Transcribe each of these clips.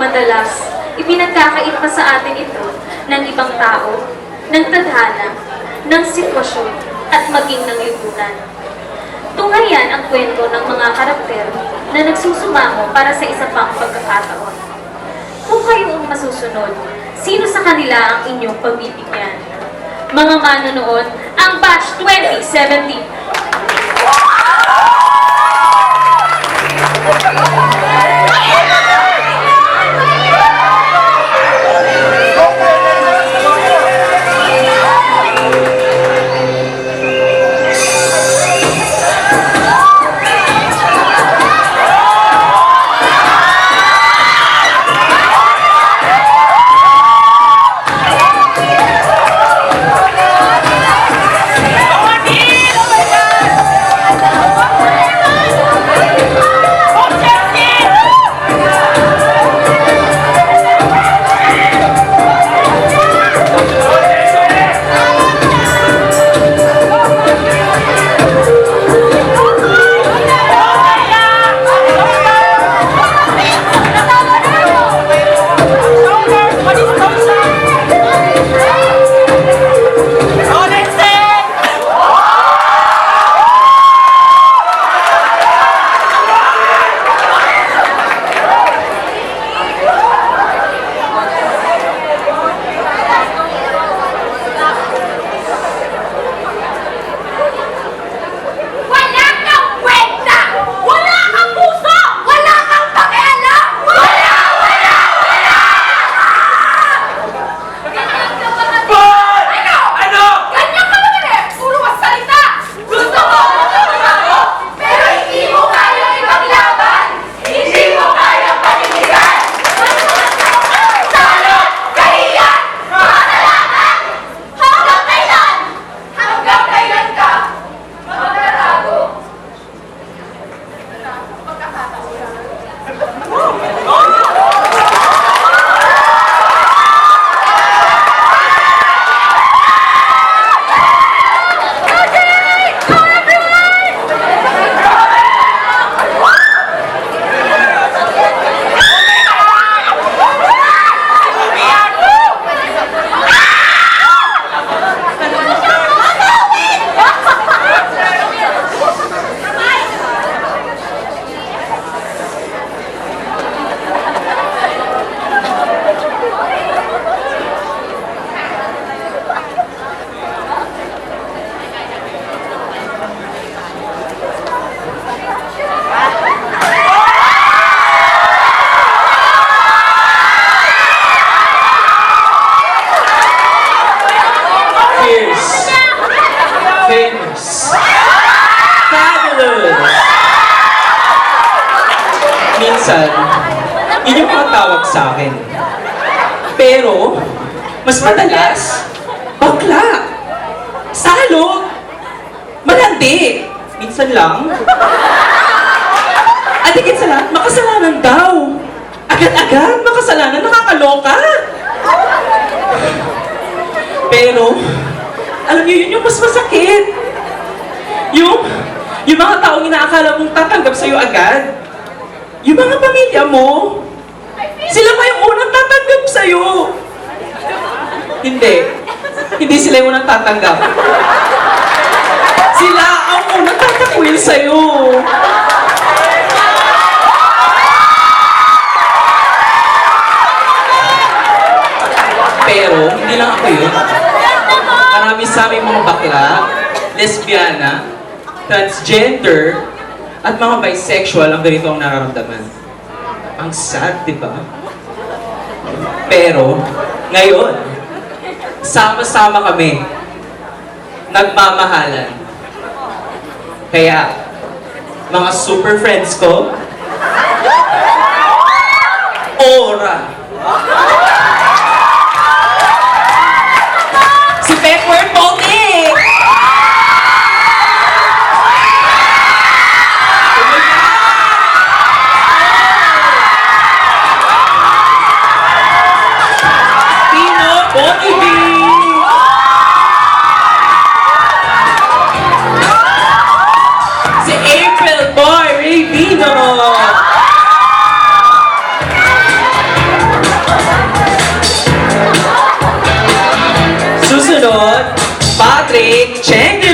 Madalas, ipinagkakait pa sa atin ito ng ibang tao, ng tadhana, ng sitwasyon, at maging ng lipunan. Tunghayan ang kwento ng mga karakter na nagsusumamo para sa isa pang pagkakataon. Kung kayo ang masusunod, sino sa kanila ang inyong pagbibigyan? Mga manonood, ang Batch 2017 Wala tawag sa akin. Pero, mas madalas, bakla. Salot. Malandi. Minsan lang. At higit sa lahat, makasalanan daw. Agad-agad, makasalanan, nakakaloka. Pero, alam niyo, yun yung mas masakit. Yung, yung mga taong inaakala mong tatanggap sa'yo agad. Yung mga pamilya mo. Sila pa yung unang tatanggap sa'yo. Hindi. Hindi sila yung unang tatanggap. Sila ang unang tatakwil sa'yo. Pero, hindi lang ako yun. Marami sa aming mga bakla, lesbiana, transgender, at mga bisexual ang ganito ang nararamdaman. Ang sad, di ba? Pero, ngayon, sama-sama kami, nagmamahalan. Kaya, mga super friends ko, Ora. Change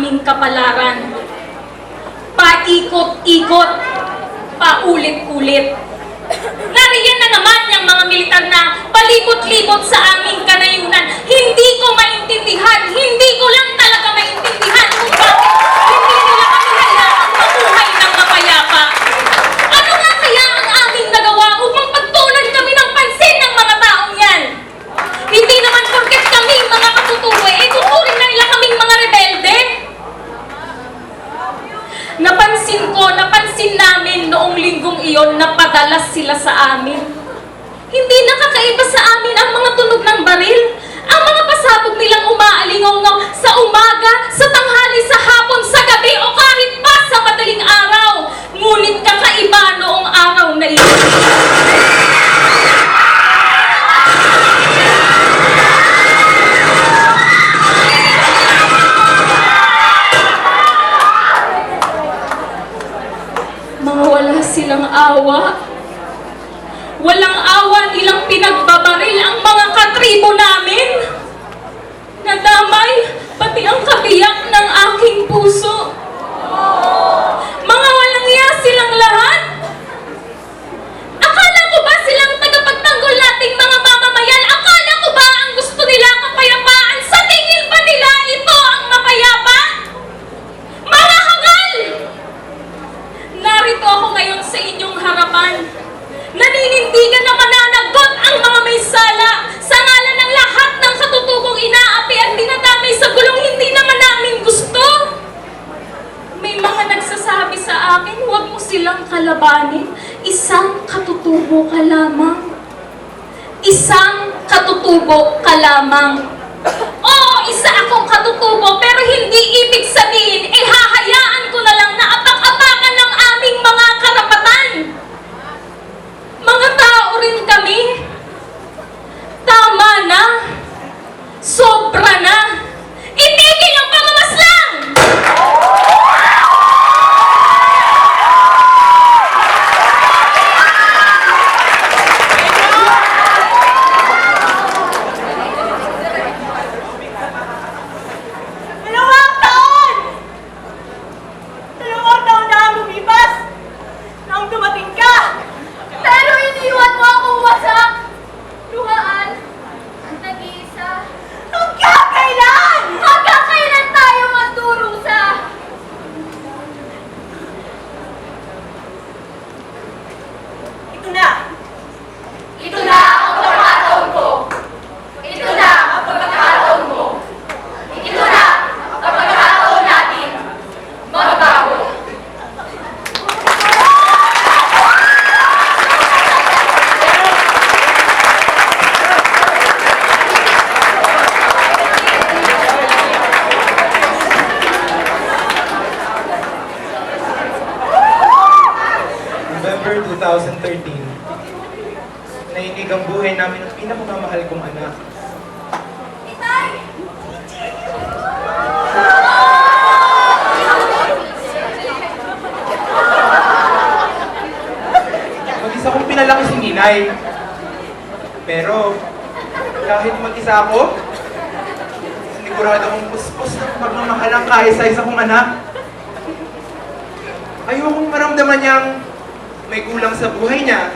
aming kapalaran. Paikot-ikot, paulit-ulit. Nariyan na naman yung mga militar na palibot-libot sa aming kanayunan. Hindi ko maintindihan, hindi ko lang talaga maintindihan kung bakit hindi nila kami hayaang mabuhay ng mapayapa. Ano nga kaya ang aming nagawa upang pagtunan kami ng pansin ng mga taong yan? Hindi naman porket kami mga katutuwa, eh tuturing na nila kaming mga rebelde. Napansin ko, napansin namin noong linggong iyon na padalas sila sa amin. Hindi nakakaiba sa amin ang mga tunog ng baril. Ang mga pasabog nilang umaalingaw sa umaga, sa tanghali, sa hapon, sa gabi, o kahit pa sa madaling araw. Ngunit kakaiba noong araw na iyon. Silang awa. Walang awa nilang pinagbabaril ang mga katribo namin. Nadamay pati ang kabiyak ng aking puso. Mga walang iya silang lahat. naman. Naninindigan na mananagot ang mga may sala sa ngalan ng lahat ng katutukong inaapi at dinadamay sa gulong hindi naman namin gusto. May mga nagsasabi sa akin, huwag mo silang kalabanin. Isang katutubo ka lamang. Isang katutubo ka lamang. Oo, isa akong katutubo, pero hindi ibig sabihin, November 2013, nainig ang buhay namin ng pinakamamahal kong anak. Mag-isa kong pinalaki si Ninay. Pero, kahit mag-isa ako, sinigurado kong puspos ng pagmamahal ang kaya sa isa kong anak. Ayokong maramdaman niyang may kulang sa buhay niya.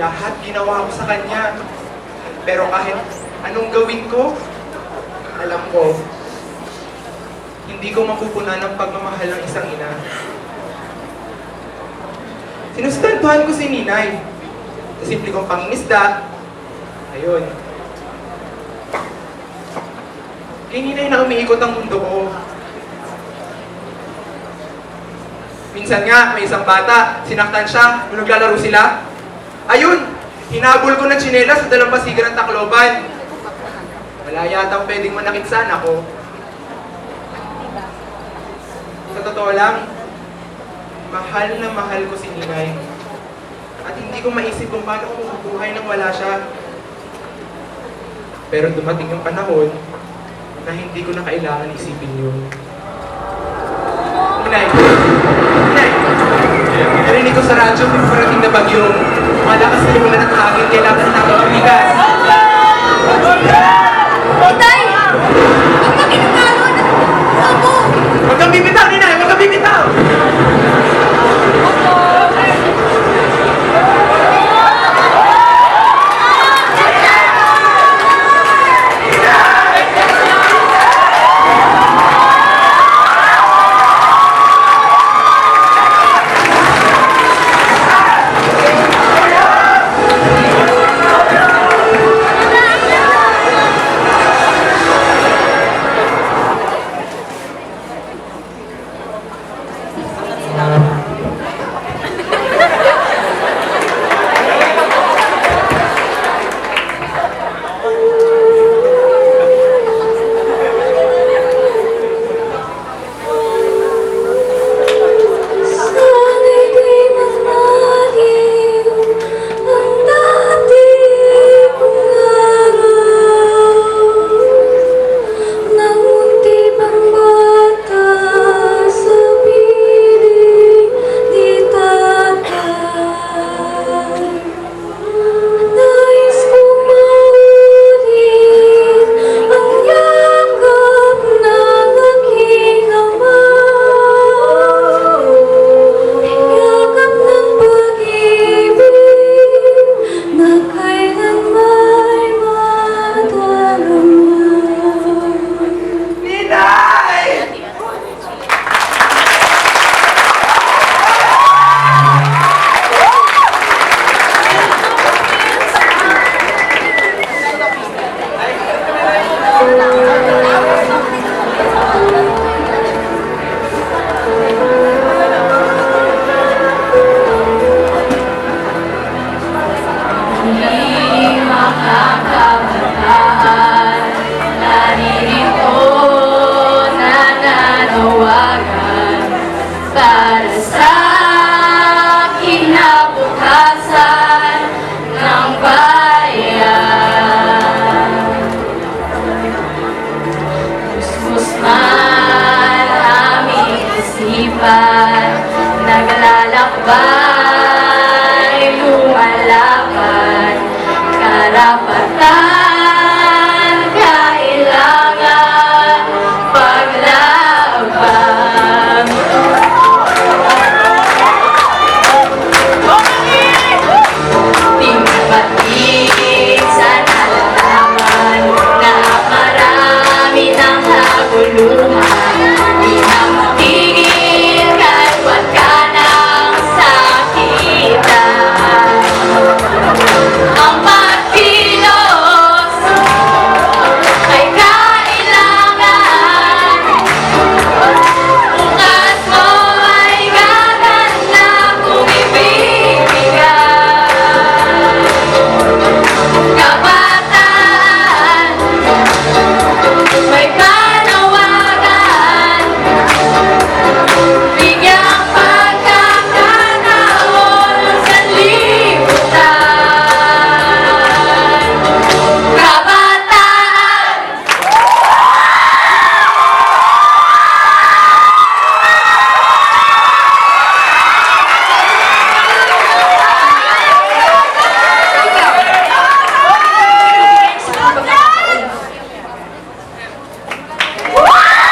Lahat ginawa ko sa kanya. Pero kahit anong gawin ko, alam ko, hindi ko mapupunan ang pagmamahal ng isang ina. Sinustentuhan ko si Ninay. Sa simple kong pangingisda. Ayun. Kay Ninay na umiikot ang mundo ko. Minsan nga, may isang bata, sinaktan siya, nung naglalaro sila. Ayun! Hinabol ko ng tsinelas sa dalampasigan ng Tacloban. Wala yatang pwedeng manakit sa anak ko. Sa totoo lang, mahal na mahal ko si Ninay. At hindi ko maisip kung paano ko mabubuhay nang wala siya. Pero dumating yung panahon na hindi ko na kailangan isipin yun. Ninay! Narinig ko sa radyo may parating na bagyo. Malakas na yung ulan at kailangan natin tumigas. Itay!